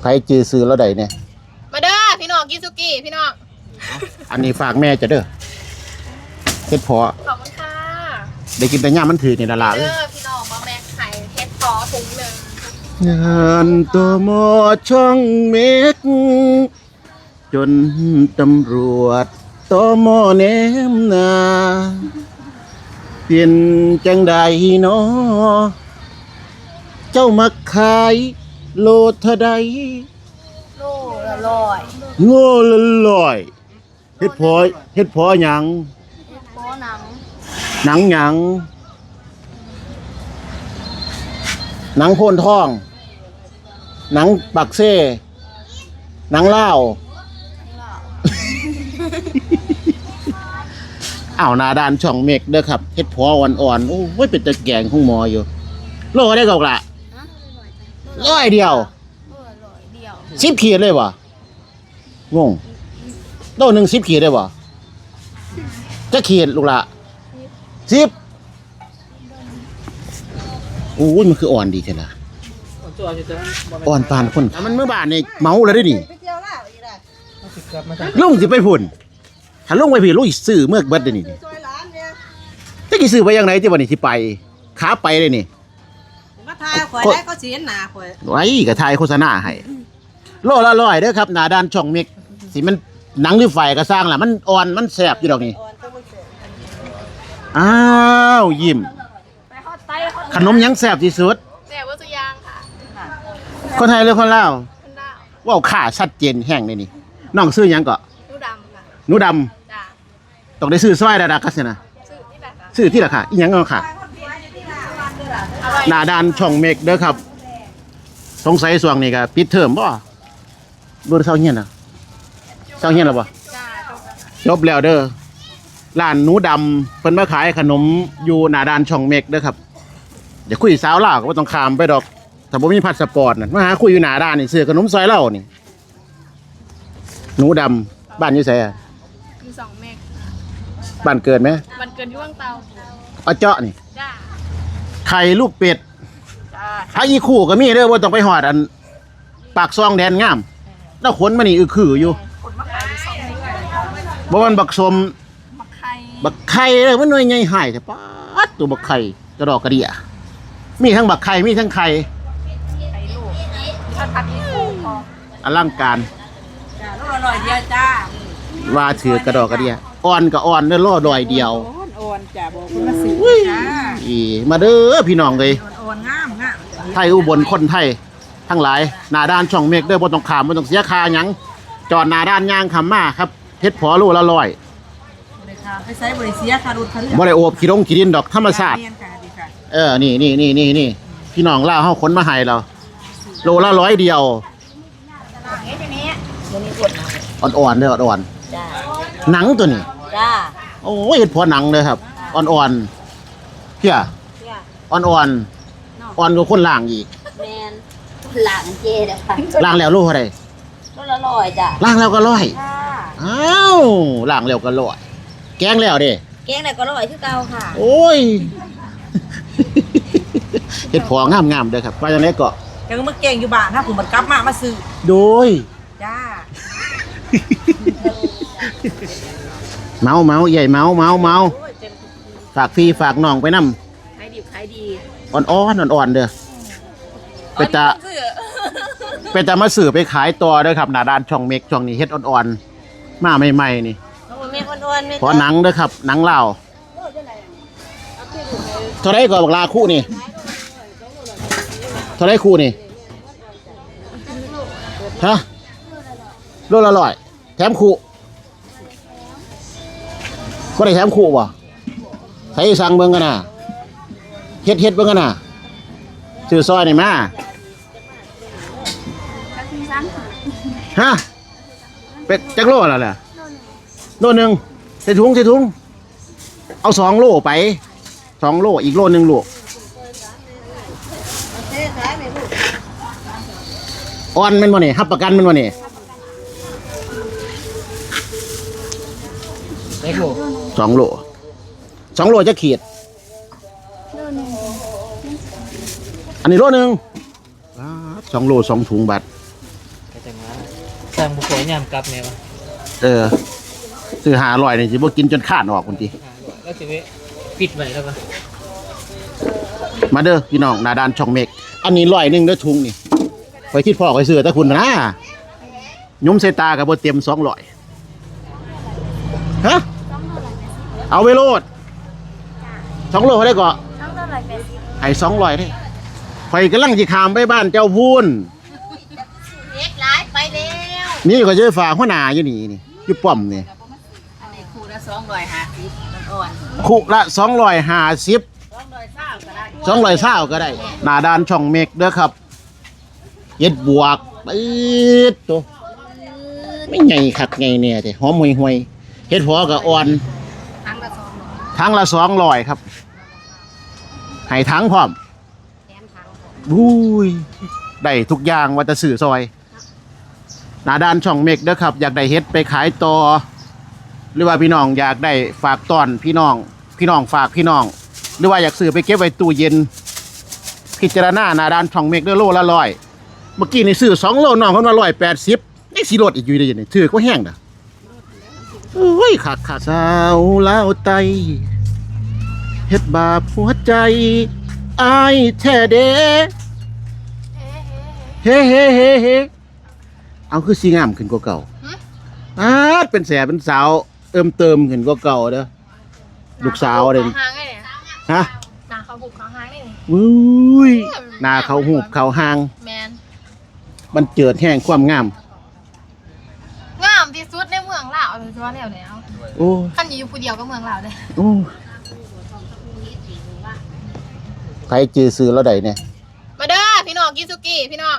ใครจือซื้อแล้วใดเนี่ย มาเด้อพี่น้องกินสุกี้พี่น้องอันนี้ฝากแม่จะเด้อเฮ็ดพอขอบคุณค่ะได้กินแต่ย่ามมันถือนี่ละละเอ้เด้ยอพี่น้องมาแม็กไข่เฮ็ดพอถุงหนึ่งงานตัวหมอช่องเม็กจนตำรวจตอมอแนมนาเปลี่ยนจังใดเนาะเจ้ามาขาย โลเท่าใดโลละร้อยโง่ละลอยเฮ็ดพอเฮ็ดพอหยังเฮ็ดพอหนังหนังหยังหนังโพนทอง หนังปักเซ่หนังเล่าวอ้าวหนาดานช่องเมกเด้อครับเฮ็ดพออ่อนๆโอ้ยเป็นตะแกงของหมออยู่ โลได้กอกละ ร้อยเดียวโลละร้อยเดียวสิบขีดเลยวะงงโลหนึ่งสิบขีดได้วะจะขีดลูกละสิบโอ้ยมันคืออ่อนดีใช่ละอ่อนปานคนมันเมื่อบานนี่เมาแล้วได้ดิไปเที่ยวลาวอีกได้ลุงสิไปพุ่นถ้าลุงไปพี่ลุงสิซื้อเมื่อเบิดเดี๋ยวนี้ซอยร้านเนี่ยจะกี่ซื้อไปยังไงที่วันนี้ที่ไปขาไปเลยนี่มาทาย ข่อยได้ก็สิเห็นหน้าข่อยไว้กระทายโฆษณาให้โลละร้อยเด้อครับหนาด้านช่องเมกสิมันหนังหรือไฟก็สร้างล่ะมันอ่อนมันแสบอยู่ดอกนี่อ่อนต้องมันเสร็จอ้าวยิ้มไปฮอดไตฮอดขนมหยังแสบที่สุดแซ่บว่าสุยางค่ะคนไทยหรือคนลาวคุณดาวว้าวข่าชัดเจนแห้งเลยนี่น้องซื้อหยังก็นูดำค่ะหนูดจ้าำต้องได้ซื้อสร้อยดาดากัสนะชื่อนี่แหละค่ะซื้อที่ราคาอีหยังเอาค่ะอร่อย หน้าด้านช่องเมกเด้อครับสงสัยส่วงนี้ก็ปิดเทอมบ่บ่ได้เช้าเฮียนน่ะเช้าเฮียนแล้วบ่จ้าจบแล้วเด้อร้านหนูดำเพิ่นมาขายขนมอยู่หน้าด้านช่องเมกเด้อครับอย่าคุยสาวลาวก็บ่ต้องข้ามไปดอกถ้าบ่มีพาสปอร์ตน่ะมาหาคุยอยู่หน้าด้านนี่ซื้อขนมซอยเล่านี่หนูดำบ้านอยู่ไสอะมีสองเมกบ้านเกิดไหมวันเกินย่วงเตาเอาเจาะนี่จ้า ไข่ลูกเป็ดจ้าถ้าอีคู่ก็มีเด้อบ่ต้องไปหอดอัน ปากซองแดนงามแล้วขนมานี่อือคืออยู่คนมาขายสองเดือนบ่มันบักสมมาไข่บักไข่เด้อมันหน่วยใหญ่หายแต่ป๊าดตัวบักไข่กระดอกกระเดียมีทั้งบักไข่มีทั้งไข่ไข่ลูกถ้าทักอีกคู่พออลังการจ้าลูกละร้อยเดียวจ้าว่าถือกระดอกกระเดียอ่อนก็อ่อนเด้อรอดอยเดียวอ่อนอ่อน จ้าบอกคุณละสิจ้าอีมาเด้อพี่น้องเลยอ่อนอ่อนงามงามไทยอุบลคนไทย ทั้งหลายหน้าด้านช่องเมฆเด้อบ่ต้องขามบ่ต้องเสียค่าหยังจอดหน้าด้านย่างคำมาครับเฮ็ดพอโลละร้อยเลยค่ะไปใช้บริเสียค่ะรุดคันบ่ได้โอบขี้ดงขี้ดินดอกธรรมชาติเนียนค่ะดีค่ะเออ นี่นี่นี่นี่นี่พี่น้องล่าวเฮาคนมาให้เรา โลละร้อยเดียวอ่อนๆเด้ออ่อนจ้าๆหนังตัวนี้ จ้า โอ้ยเห็ดพอหนังเลยครับ อ่อนๆเพี่ยจ้าอ่อนๆอ่อนกว่าคนล่างอีกแมนหลังเจเด้อค่ะล่างแล้วโลเท่าไหร่ลูกละร้อยจ้าล่างแล้วก็ร้อยจ้าอ้าวล่างแล้วก็ร้อยแกงแล้วเด้แกงไหนก็ร้อยคือเก่าค่ะโอ้ยเห็ดพองามๆเด้อครับว่าจังได๋ก็ยังมาเก่งอยู่บ้านถ้าผมมันกลับมามาซื้อโดย จ้าเมาเมาใหญ่เมาเมาเมา ฝากพี่ฝากน้องไปนำขายดีขายดีอ่อนๆอ่อนๆเด้อไปจะไปจะมาสื่อไปขายต่อเด้อครับหน้าด้านช่องเมกช่องนี้เฮ็ดอ่อนๆมาใหม่ๆนี่โอ้ยแม่อ้วนๆแม่ขอหนังเด้อครับหนังลาวเท่าไรก็บอกลาคู่นี่เท่าไรคู่นี่ฮะโลละร้อยแถมคู่ก็ได้แถมคู่บ่ใส่สั่งเบิ่งกันน่ะเฮ็ดเฮ็ดเบิ่งกันน่ะซื้อซอยนี่มาฮะเป็ดจักโลแล้วแหละโลหนึ่งใส่ถุงใส่ถุง เอาสองโลไปสองโลอีกโลหนึ่งลูกเจ๊ขายแม่ลูกอ่อนแมันบ่นี่รับประกันแมันบ่นี่สองโล สองโลจะขีดอันนี้โลหนึ่งป๊าดสองโลสองถุงบัตรสั่งบุกโกะยามกลับแม่วะเออซื้อหาลอยนี่สิบ่กินจนขาดออกคนทีแล้วสิเวะปิดไว้แล้วปะมาเด้อพี่น้องหนาดานช่องเมกอันนี้ลอยหนึงเด้อทุงนี่ไปคิดพ่อไปซื้อแต่คุณนะยุ้มใส่ตากับบ่เต็มสองลอยฮะ เอาไปโลด สองโลได้ก่อทั้งเท่าไหร่เป็นไอ้สองลอยได้ข่อยกำลังสิขามไปบ้านเจ้าพูนเล็กหลายไปแล้วนี่ก็จะฝากหัวหน้าอยู่นี่นี่อยู่ป้อมนี่อันนี้คู่ละสองร้อยห้าสิบมันอ่อนคุละสองร้อยห้าสิบสองร้อยเศร้าก็ได้สองร้อยเศร้าก็ได้ หน้าด้านช่องเมกเด้อครับเย็ดบวกปื๊ดตัวไม่ไงคักไงเนี่ยแต่หอมห่วยห่วยๆเฮ็ดหัวกับอ่อน ทั้งละสองร้อย ทั้งละสองร้อยครับ ให้ทั้งพร้อมแถมทั้งบุ้ยได้ทุกอย่างว่าจะสื่อซอยหน้าด้านช่องเมกเด้อครับ อยากได้เฮ็ดไปขายต่อหรือว่าพี่น้องอยากได้ฝากตอนพี่น้อง พี่น้องฝากพี่น้อง หรือว่าอยากซื้อไปเก็บไว้ตู้เย็น พิจารณาหน้าด้านช่องเมกเด้อโลละร้อยเมื่อกี้นี่ซื้อสองโลน้องเขามาร้อยแปดสิบยังสีรถอีกอยู่ได้ยังไงถือก็แห้งนะโอ้ยขาดขาดสาวลาวไต เฮ็ดบาปหัวใจอายแท้เด้เฮ้เฮ้เฮ้เฮ้เอาคือสีงามขึ้นกว่าเก่าอาดเป็นแสบเป็นสาว เอิมเติมขึ้นกว่าเก่าเด้อลูกสาวเด้อหางไงเนี่ยฮะหนาเขาหุบเขาหางนี่วุ้ยหน้าเขาหูบเขาหางแมนมันเจิดแห้งความงาม งามที่สุดในเมืองลาวโดยเฉพาะแนวแนวโอ้ขั้นอยู่ผู้เดียวก็เมืองลาวเลยโอ้ ใครจือซื้อแล้วใดเนี่ยมาเด้อพี่น้องกินสุกี้พี่น้อง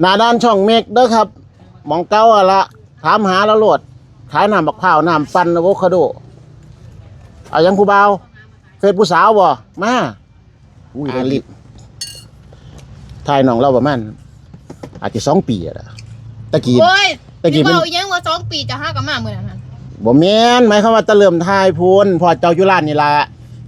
หน้าด้านช่องเมกเด้อครับหมองเก้าอะละถามหาแล้วโหลดขายน้ำบักพร้าวน้ำปั่นอะโวคาโดเอายังผู้บ่าวเฟซผู้สาวบ่มาอุ้ยนาลิบทายน้องเราประมาณอาจจะสองปีอะนะตะกี้โอ้ยตะกี้พี่เป็น เบาอีหยังว่าสองปีจะห้ากับมาเมื่อนั้นน่ะ บ่แม่นหมายความว่าตะเริ่มทายพูนพอเจ้าอยู่ร้านนี่ล่ะ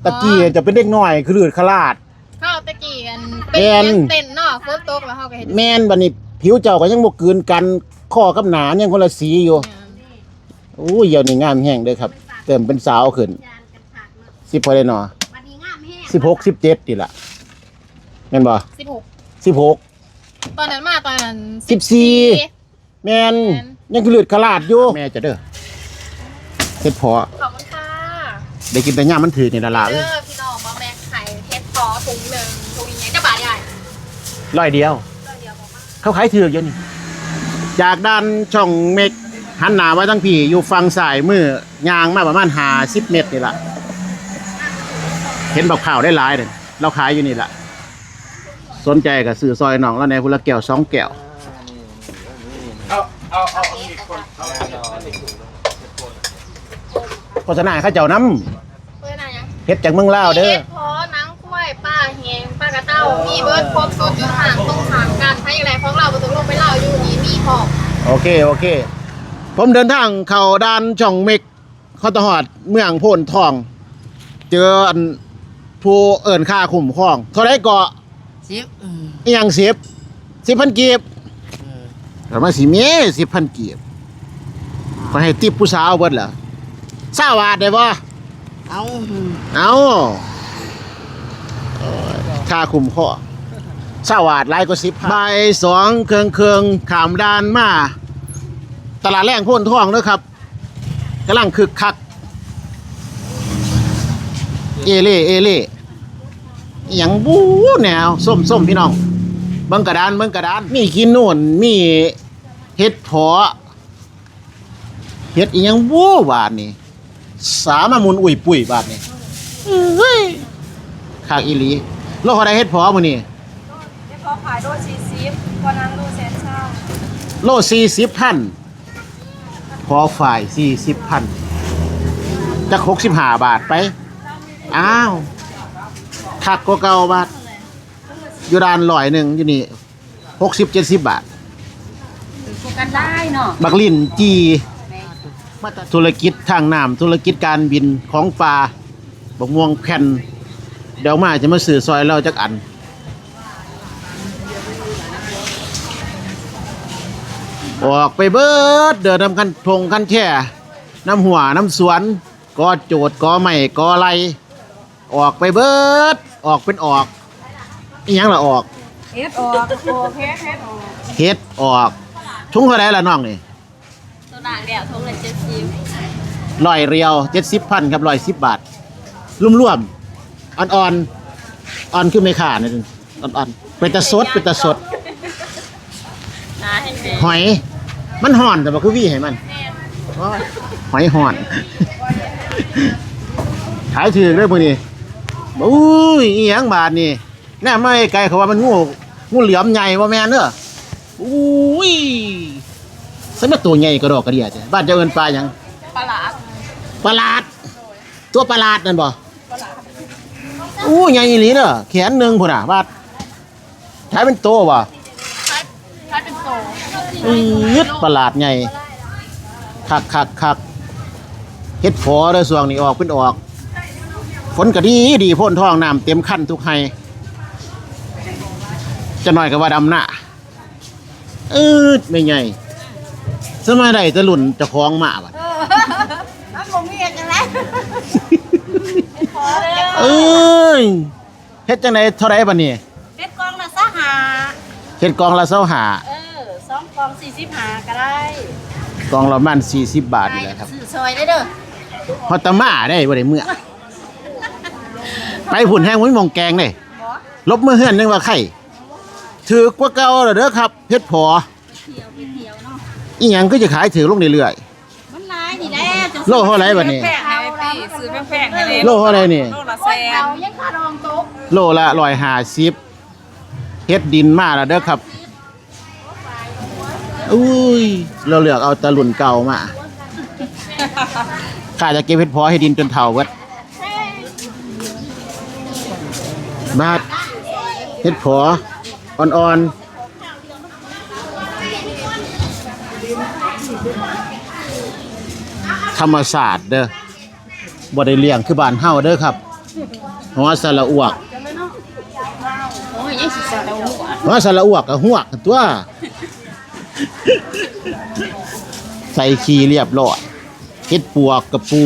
ตะกี้จะเป็นเด็กน้อยคือลืดขลาดเข้าตะกี้กันแม่เป็นนเต้นเนาะฝนตกแล้วเขาก็เห็นแม่นบัดนี้ผิวเจ้าก็ยังบ่กลืนกันข้อกับหนายังคนละสีอยู่อู้ยเดี๋ยวนี้งามแห้งเด้อครับ เติมเป็นสาวขึ้นสิบพอได้หนอวันนี้งามแห้งสิบหกสิบเจ็ดนี่ล่ะแม่นบ่สิบหกสิบหกตอนนั้นมาตอนนั้นสิบสี่แม่นแม่นยังคือลืดขลาดอยู่แม่จะเด้อ เฮ็ดพอขอบคุณค่ะได้กินแต่ย่ามมันถือนี่ล่ะล่ะเด้เอ้ยอพี่น้องมาแม็กไข่เฮ็ดพอถุงหนึ่งถุงยังไงจะบาทใหญ่ร้อยเดียวเขาขายถือกอยู่นี่จากด้านช่องเมกหันหน้ามาทั้งพี่อยู่ฝั่งซ้ายมือยางมาประมาณหาสิบเมตรนี่ละเห็นบอกข่าวได้หลายเลยเราขายอยู่นี่ละสนใจกับซื้อซอยน้องแล้วในพุละแก้วสองแก้ว โฆษณาให้เข้าเจ้าน้เพื่อนอะไรยังำเฮ็ดจากเมืองลาวเด้อเฮ็ดพอหนังกล้วยป้าเฮงป้ากระเต้า มีเบิร์ดครบสุดอยู่ห่างตรงขามกันถ้าอย่างไรของเราประตูลงไปเล่าอยู่นี่มีพอกโอเค โอเค ผมเดินทางเข้าด้านช่องเมกเข้าตะหอดเมืองโพนทอง เจออันผู้เอิญค่าคุ้มครองเท่าไรเกาะสิบอืมอหย่างสิบสิบพันกีบแต่มาสิเมสิบพันกีบไปให้ติปผู้สาวเบิดเหรอ สาวาดได้บ่เอาเอาโอ้ยค่าคุ้มครองสาวาดหลายก็สิบบ่ายสองเครื่องเครื่องขามดานมา ตลาดแรงโพ่นท่องเด้อครับกำลังคึกคัก เอเล่เอเล่อหย่างบู๊แนวส้มส้มพี่น้องเบิ่งกระดานเบิ่งกระดาน มีกินนู่นมีเฮ็ดเพาะเฮ็ดอีหยังบู๊บาดนี่ สามามุนอุ่ยปุ๋ยบาดนี่เฮ้ยคากอีหลีโลกอะไรเฮ็ดเพาะมื้อนี้ไม่พอขายโดสี่สิบพอนังโดแสนเช่าโล40พันพอฝ่าย40พันจัก65บาทไป อ้าวคักกว่าเก่าบาทอยู่ด้านร้อยหนึ่งอยู่นี่60 70บาทถูกกันได้เนาะบักลินจี ธุรกิจทางน้ำธุรกิจการบินของปลาบักม่วงแผ่น เดี๋ยวมาจะมาสื่อซอยเราจักอัน ออกไปเบิดเดินนำกันทงกันแช่น้ำหัวน้ำสวนกอโจดกอใหม่กอไรออกไปเบิด ออกเป็นออกอีหยังละออกเอฟออกโอเพสเอฟออก เฮ็ดออกทุงเท่าไรละน้องนี่ ตัวหนังเดียวทงเลยเจ็ดสิบลอยเรียวเจ็ดสิบพันครับลอยสิบบาทร่วมๆอ่อนๆอ่อนคือไม่ขาดนี่อ่อนๆเป็นตะสดเป็นตะสด นะเห็นไหมหอย มันห่อนแต่บ่คือวี่ให้มันโอ้ยหอยห่อน ขายถือเลยมื้อนี้อุ้ยอีหยังบาทนี่แน่ไม่ไกลเขาว่ามันงูงูเหลือมใหญ่บ่แม่นเด้ออุ้ย สมัยตัวใหญ่กระดอกกระเดียจ้ะบ้านเจ้าเอิ้นปลาหยังปลาหลาดประหลาด ตัวประหลาดนั่นบ่อู้ใหญ่อีหลีเด้อแขนหนึงพุ่นน่ะบาดใช้เป็นโตบ่ใช้เป็นโตอืดประหลาดใหญ่คักคักคักเฮ็ดพอเด้อส่วงนี้ออกเป็นออก ฝนก็ดีดีพ่นท้องน้ำเต็มคันทุกไห้จะหน่อยก็ว่าดำหน้าอืดไม่ใหญ่ สมัยใดจะหลุ่นเจะคล้าของมาบ่น้ำผมมีอย่างไรพอเลยเอ้ยเฮ็ดจังไดเท่าไรบัดนี้เฮ็ดกองละสหาเฮ็ดกองละเศร้าหาเออสองกองสี่สิบหาก็ได้กองละมัน40 บาทนี่แหละครับซื้อซอยได้เด้อฮอตตามาได้บ่ได้เมื่อไปหุ่นแห้งมุ้ยมองแกงเลยบ่ลบมือเฮือนนึงว่าไข่ถือกว่าเก่าแล้วเด้อครับเฮ็ดพอเที่ยวไปเที่ยวเนาะ อีหยังก็จะขายถือลงเรื่อย มันหลายนี่แหละจังโลเท่าไหร่บัดนี้ แพงให้พี่ซื้อแพงๆให้เลยๆโลเท่าไรนี่ โลละแสนเอายังค่ารองโต๊ะโลละ150เฮ็ดดินมาแล้วเด้อครับ อุ้ย เราเลือกเอาตะลุ่นเก่ามาข้าจะเก็บเฮ็ดพอให้ดินจนเฒ่าเบิดบาดเฮ็ดพออ่อนๆ ธรรมศาสตร์เด้อบ่ได้เลี้ยงคือบ้านเฮาเด้อครับหัวสระอวกโอ้ยยังสิสารหัวหัวสระอวกกับหวกตัวใส่ขี้เรียบร้อยเฮ็ดปวกกับปู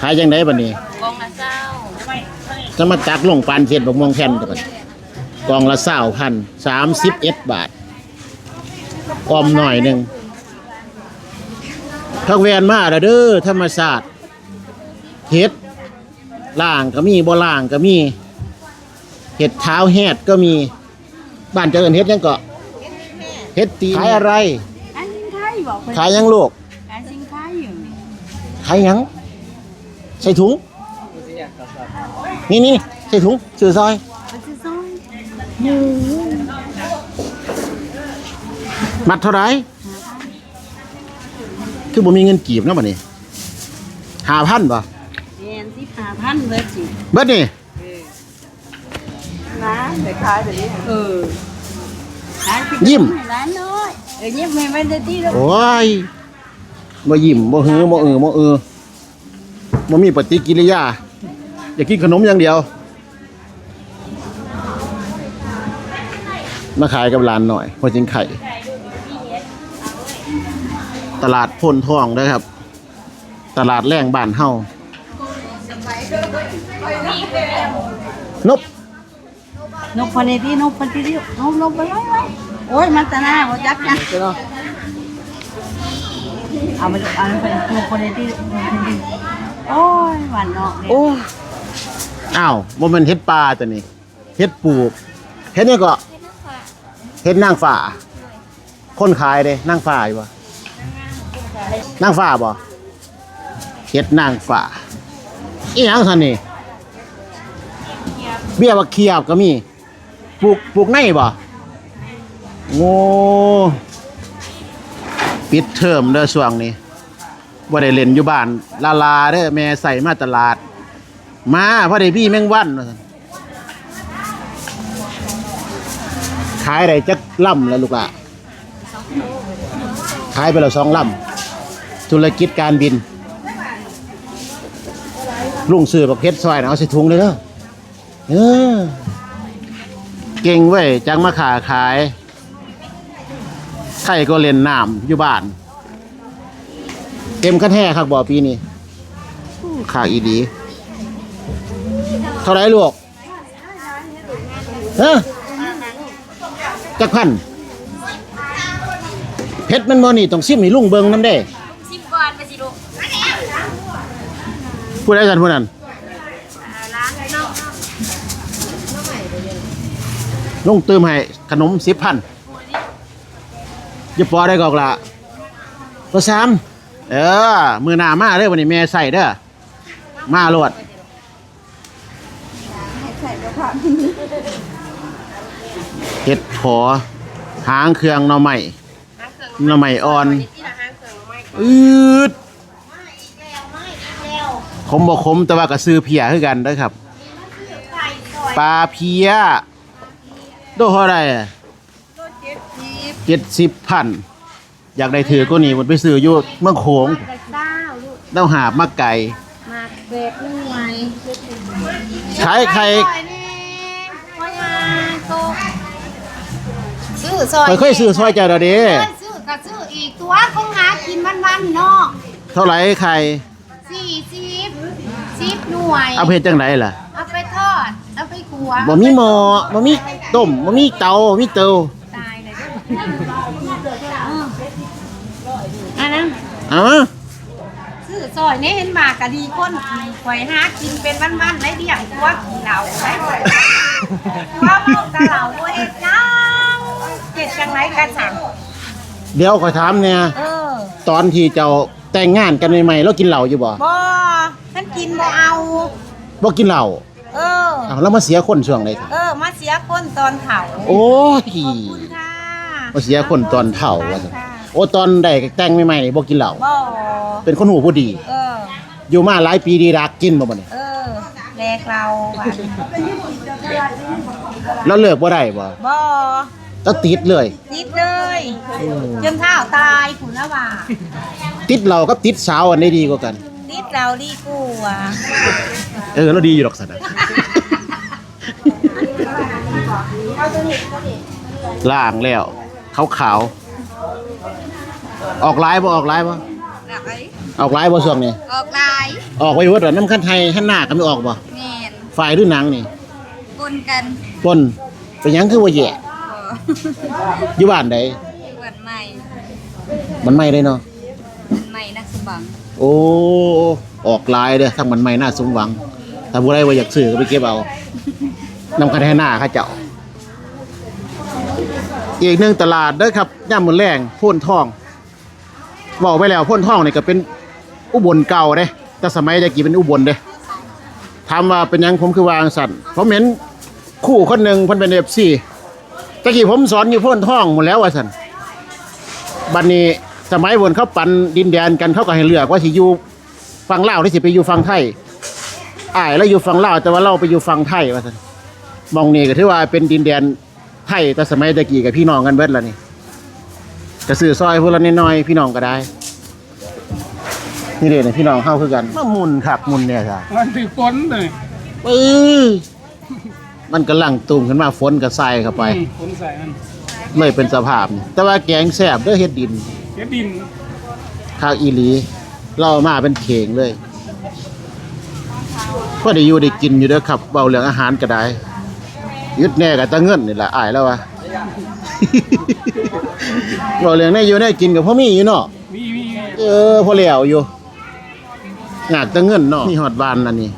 ขายจังไดบัดนี้กองละเจ้าจะมาตักลงปานเฮ็ดบักม่วงแผ่นเด้อบัดกล่องละ20,000 31บาทออมหน่อยหนึง ทักแวนมาแล้วเด้อธรรมศาสตร์เฮ็ดล่างก็มีบ่ล่างก็มีเห็ดเท้าแหดก็มีบ้านเจริญเห็ดยังเกาะเห็ดตีนขายอะไรอันนี้ขายบอกขายยังลูกขายสินค้าอยู่ขายยังใส่ถุงนี่นี่ใส่ถุงสื่อซอยมันสิซอยมัดเท่าไหร คือบ่มีเงินกีบเนาะบัดนี้ห้าพันป่ะแม่นสิหาพันเบิดสิเบิดนี่ร้านไปขายแบบนี้เออขายสิยิ้มให้ร้านน้อยเออยิ้มให้มันได้ดีแล้วโอ้ยบ่ยิ้มบ่หือบ่เออบ่เออบ่มีปฏิกิริยา อยากกินขนมอย่างเดียว มาขายกับร้านหน่อยพอจิงไข่ ตลาดพลทองเด้อครับ ตลาดแรงบ้านเฮานบนกพอดีที่นกพอดีที่นกนกไปไว้ไว้โอ้ยมันตะหน้าบ่จับจังเอาไปเอาไปนกพอดีที่นกพอดีโอ้ยหวานนอกเนี่ยโอ้อ้าวบ่แม่นเฮ็ดปลาตัวนี้เฮ็ดปลูกเฮ็ดนี่ก็เฮ็ดนางฟ้าคนขายเด้นางฟ้าอยู่บ่ นางฟ้าบ่เฮ็ดนางฟ้าอีหยังซั่นนี่เบี้ยบักเขียบก็มีปลูกปลูกในบ่โง่ปิดเทอมเด้อช่วงนี้บ่ได้เล่นอยู่บ้าน ลาลาเด้อแม่ใส่มาตลาด มาพ่อได้พี่แมงวันว่าซั่นขายได้จักล่ำแล้วลูกอะขายไปแล้วสองล่ำ ธุรกิจการบิน ลุงซื้อบักเพชรซอยนะเอาใส่ถุงเลยเด้อเออเก่งเว้ยจังมาขาขายไข่ก็เล่นน้ำอยู่บ้าน เต็มคันแท้ครับบ่ปีนี้ขาอีดี เท่าไรลูกฮะจักพันเพชรมันบ่นี่ต้องซิมให้ลุงเบิงน้ำเด้ ชิมก่อนไปสิลูก ผู้ใดกันผู้นั้นร้านนาะลุงเติมให้ขนมสิบพันอย่าปอได้กอกละตัวสามเออ มือหนามาเด้อวันนี้แม่ใส่เด้อมาโลดเฮ็ดพอหางเครื่องหน่อใหม่หน่อใหม่อ่อนเครื่องไม่อืด ขมบ่ขมแต่ว่าก็ซื้อเพียคือกันเด้อครับ ปลาเพียโดเท่าไหร่อะเจ็ดสิบพันอยากได้ถือก็นี่มันไปซื้ออยู่เมืองโขงเก้าลูกเต้าหาบมาไก่มาเบรกหน่วยขายไข่พ่อยาโตซื้อซอยค่อยค่อยซื้อซอยเจ้าเด้อเด้ซื้อกับซื้ออีกตัวคงหากินวันๆเนาะเท่าไหร่ไข่สี่สิ บสิบหน่วยเอาเพชรจังไดล่ะ เอาไปทอดเอาไปขัวบ่มีหม้อบ่มีต้มบ่มีเตาบ่มีเตาตายเลยอันนั้นเอ้าซื้อซอยนี่เห็นมากก็ดีคนข่อยหากินเป็นวันๆได้เดี่ยงตัวขี่เหล่าได้ว่าเมาแตะเหล่าตัวเฮ็ดจังเฮ็ดจังไรกันสั่งเดี๋ยวขอยถามเนี่ยเออตอนที่เจ้าแต่งงานกันใหม่ๆแล้วกินเหล้าอยู่บ่บ่ ฉันกินบ่เอา บ่กินเหล้าเออ อ้าวแล้วมาเสียคนช่วงใดเออ มาเสียคนตอนเผาโอ้ยขอบคุณค่ะมาเสียคนตอนเฒ่าว่าซั่นโอ้ตอนได้แต่งใหม่ๆนี่บ่กินเหล้าบ่เป็นคนหูผู้ดี เออ อยู่มาหลายปีดีรักกินบ่บัดนี้เออแลกเราว่ะแล้วเลิกบ่ได้บ่บ่แล้วติดเลยติดเลย จนเท้าตายผุนละว่า ติดเหล้ากับติดสาวอันใดดีกว่ากัน ติดเราดีกว่าเออแล้วดีอยู่ดอกสันนะล่างแล้วขาวขาวๆออกลายบ่ออกลายบ่ออกลายบ่ช่วงนี้ออกลายออกไปวัดว่าน้ำคันไทยหันหน้าก็ไม่ออกบ่แม่นฝ่ายหรือหนังนี่ปนกันปนเป็นหยังคือว่าแย่อยู่บ้านใดเปิดใหม่มันไม่ได้เนาะใหม่นักสมบัง โอ้ ออกลายเด้อทั้งมันไม่น่าสมหวัง ถ้าผู้ใดว่าอยากซื้อก็ไปเก็บเอานำคันไทยหน้าเขาเจ้า อีกหนึ่งตลาดเด้อครับย่ามมือแรงพ่นทองบอกไปแล้วพ่นทองนี่ก็เป็นอุบลเก่าเด้แต่สมัยตะกี้เป็นอุบลเด้ถามว่าเป็นยังผมคือวางสันผมเห็นคู่คนหนึ่งพ่นเป็นเอฟซีตะกี้ผมสอนอยู่พ่นทองหมดแล้วว่าสันบัดนี้ สมัยบนเขาปันดินแดนกันเขาก็ให้เลือกว่าสิอยู่ฝั่งลาวหรือสิไปอยู่ฝั่งไทยอ้ายแล้วอยู่ฝั่งลาวแต่ว่าเราไปอยู่ฝั่งไทยว่าสันมองนี่ก็ถือว่าเป็นดินแดนไทยแต่สมัยตะกี้กับพี่น้องกันเบิดแล้วนี่จะซื้อซอยพวกละน้อยๆพี่น้องก็ได้ นี่เด็พี่น้องเข้าคือกันมามุนขักมุนเนี่ยค่ะมันถือฝนเลยปื้อมันกำลังตุ่มขึ้นมาฝนก็ใส่เข้าไป อืมฝนใส่มัน เลยเป็นสภาพนี่แต่ว่าแกงแซ่บเด้อเฮ็ดดิน เฮ็ดดินข้าวอีหลี เรามาเป็นเข่งเลยพอได้อยู่ได้กินอยู่เด้อครับเบาเรื่องอาหารก็ได้ยึดแน่กับตะเงินนี่แหละอายแล้ววะ เบาเรื่องได้อยู่ได้กินกับพ่อมีอยู่เนาะมีมีเออพอแล้วอยู่งากแตะเงินเนาะนี่ฮอดบ้านอันนี้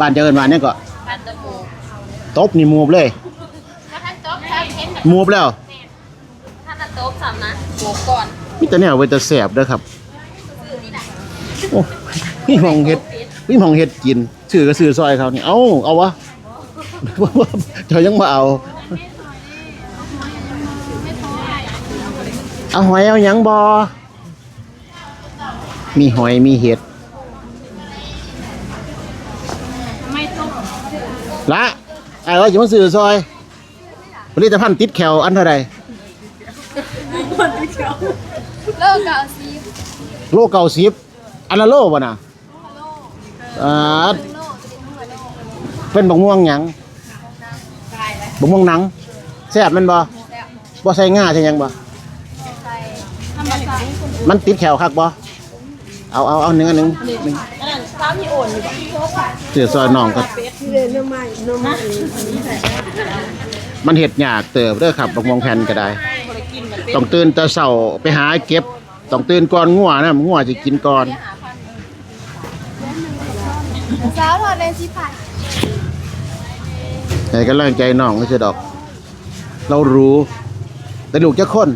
บ้านเจะเอิ้นบ้านเนี่ยงก็พันตะโมตบนี่มูบเลยถ้าท่านจบท่านเห็นมูบแล้วท่านจะจบซ้ำนะโบกก่อน มีแต่แนวไว้แต่แสบเด้อครับซื้อนี่นะโอ้มีหมองเฮ็ดมีหมองเฮ็ดกินซื้อก็ซื้อซอยเขานี่เอาเอาวะเจ้ายังมาเอาเอาหอยเอาหยังบอมีหอยมีเห็ดไม่ต้มละไอ้ว่าจะมาซื้อซอยผลิตภัณฑ์ติดแขวอันเท่าใด เลิกกับซีโลเก้าสิบอันละโลบ่น่ะอ่าเป็นบักม่วงหยังบักม่วงหนังแซ่บแมันบ่บ่ใส่ง่าใช่หยังบ่มันติดแขวคักบ่ เอาเอาเอาเนื้อหนึ่งหนึ่งเสือซอยน่องก็มันเห็ดหยากเติบเด้อครับบักมองแผ่นก็ได้ ต้องตื่นแต่เช้าไปหาเก็บ ต้องตื่นก่อนงัวนะงัวจะกินก่อนสาวทอดเลยสิผ่านให้กำลังใจน้องก็จะดอก เรารู้ แต่ลูกจะคน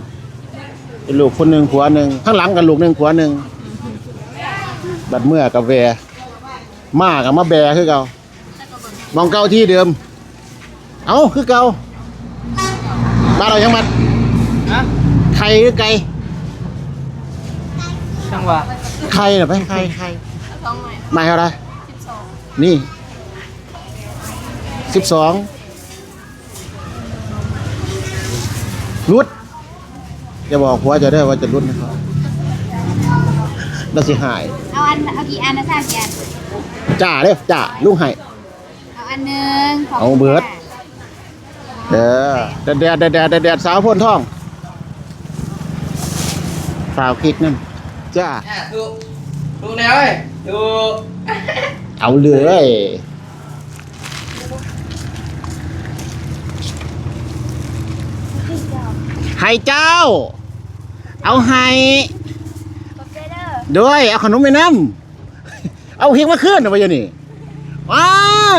เป็นลูกคนหนึ่งผัวหนึ่งข้างหลังกันลูกหนึ่งผัวหนึ่งบัดเมื่อกับแวมากับมาแบคือเก่ามองเก่าที่เดิม เอาคือเก่าบ้านเรายังมัดฮะ ข่หรือไก่ช่างว่าไข่เหรอไปไข่ไข่ไม่เท่าไหรนี่สิบสองรุดจะบอกผัวจะได้ว่าจะรุดนะครับน่าสิหาย เอาอันเอากี่อันนะสามกี่อันจ่าเด้อจ่าลุงให้เอาอันหนึ่งขบเอาคุณเบิดค่ะเด้อแดดแดดแดดแดดแดดแดดสาวพ่นท่อง ฝาวคลิกนั่นจ้าดูดูแนวเว้ยดูเอาเลยให้เจ้าเอาให้ด้วยเอาขนมไปน้ำเอาเฮงมาขึ้นเอาไปอยู่นี่ว้าว